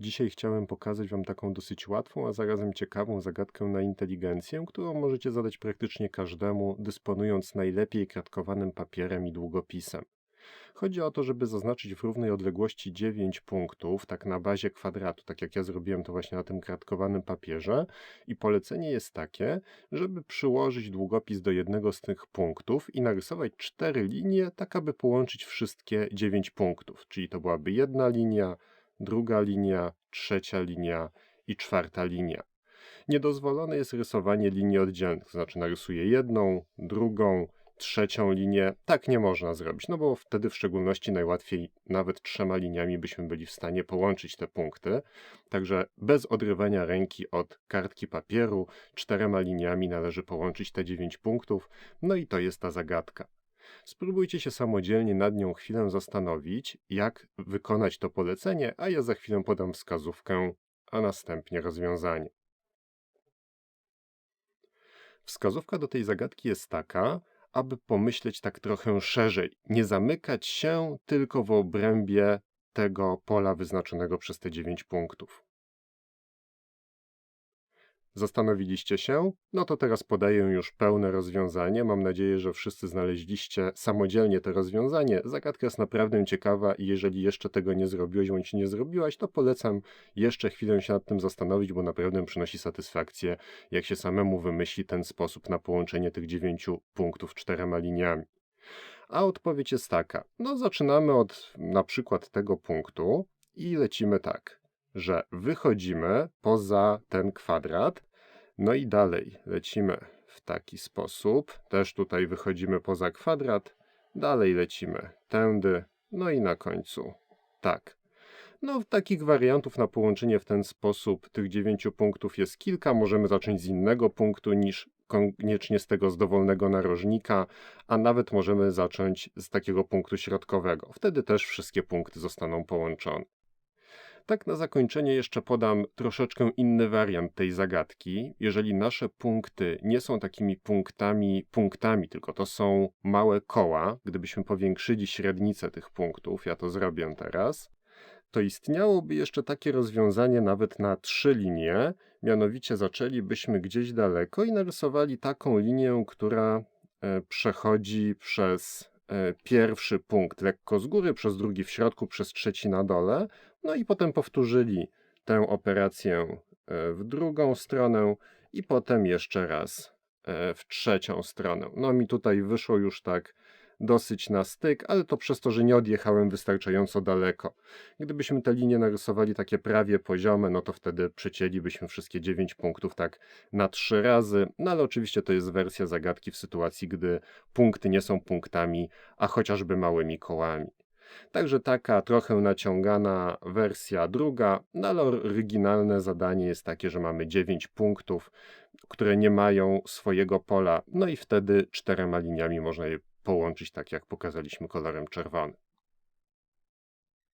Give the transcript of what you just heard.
Dzisiaj chciałem pokazać Wam taką dosyć łatwą, a zarazem ciekawą zagadkę na inteligencję, którą możecie zadać praktycznie każdemu, dysponując najlepiej kratkowanym papierem i długopisem. Chodzi o to, żeby zaznaczyć w równej odległości 9 punktów, tak na bazie kwadratu, tak jak ja zrobiłem to właśnie na tym kratkowanym papierze. I polecenie jest takie, żeby przyłożyć długopis do jednego z tych punktów i narysować cztery linie, tak aby połączyć wszystkie 9 punktów. Czyli to byłaby jedna linia, druga linia, trzecia linia i czwarta linia. Niedozwolone jest rysowanie linii oddzielnych, to znaczy narysuję jedną, drugą, trzecią linię. Tak nie można zrobić, no bo wtedy w szczególności najłatwiej nawet trzema liniami byśmy byli w stanie połączyć te punkty. Także bez odrywania ręki od kartki papieru, czterema liniami należy połączyć te dziewięć punktów, no i to jest ta zagadka. Spróbujcie się samodzielnie nad nią chwilę zastanowić, jak wykonać to polecenie, a ja za chwilę podam wskazówkę, a następnie rozwiązanie. Wskazówka do tej zagadki jest taka, aby pomyśleć tak trochę szerzej, nie zamykać się tylko w obrębie tego pola wyznaczonego przez te 9 punktów. Zastanowiliście się? No to teraz podaję już pełne rozwiązanie. Mam nadzieję, że wszyscy znaleźliście samodzielnie to rozwiązanie. Zagadka jest naprawdę ciekawa i jeżeli jeszcze tego nie zrobiłeś bądź nie zrobiłaś, to polecam jeszcze chwilę się nad tym zastanowić, bo naprawdę przynosi satysfakcję, jak się samemu wymyśli ten sposób na połączenie tych dziewięciu punktów czterema liniami. A odpowiedź jest taka. No zaczynamy od na przykład tego punktu i lecimy tak że wychodzimy poza ten kwadrat, no i dalej lecimy w taki sposób. Też tutaj wychodzimy poza kwadrat, dalej lecimy tędy, no i na końcu tak. No, takich wariantów na połączenie w ten sposób tych dziewięciu punktów jest kilka. Możemy zacząć z innego punktu niż koniecznie z tego z dowolnego narożnika, a nawet możemy zacząć z takiego punktu środkowego. Wtedy też wszystkie punkty zostaną połączone. Tak na zakończenie jeszcze podam troszeczkę inny wariant tej zagadki. Jeżeli nasze punkty nie są takimi punktami, punktami, tylko to są małe koła, gdybyśmy powiększyli średnicę tych punktów, ja to zrobię teraz, to istniałoby jeszcze takie rozwiązanie nawet na trzy linie, mianowicie zaczęlibyśmy gdzieś daleko i narysowali taką linię, która e, przechodzi przez pierwszy punkt lekko z góry, przez drugi w środku, przez trzeci na dole, no i potem powtórzyli tę operację e, w drugą stronę i potem jeszcze raz e, w trzecią stronę. No mi tutaj wyszło już tak dosyć na styk, ale to przez to, że nie odjechałem wystarczająco daleko. Gdybyśmy te linie narysowali takie prawie poziome, no to wtedy przecięlibyśmy wszystkie 9 punktów tak na 3 razy, no ale oczywiście to jest wersja zagadki w sytuacji, gdy punkty nie są punktami, a chociażby małymi kołami. Także taka trochę naciągana wersja druga, no ale oryginalne zadanie jest takie, że mamy 9 punktów, które nie mają swojego pola, no i wtedy czterema liniami można je połączyć tak jak pokazaliśmy kolorem czerwonym.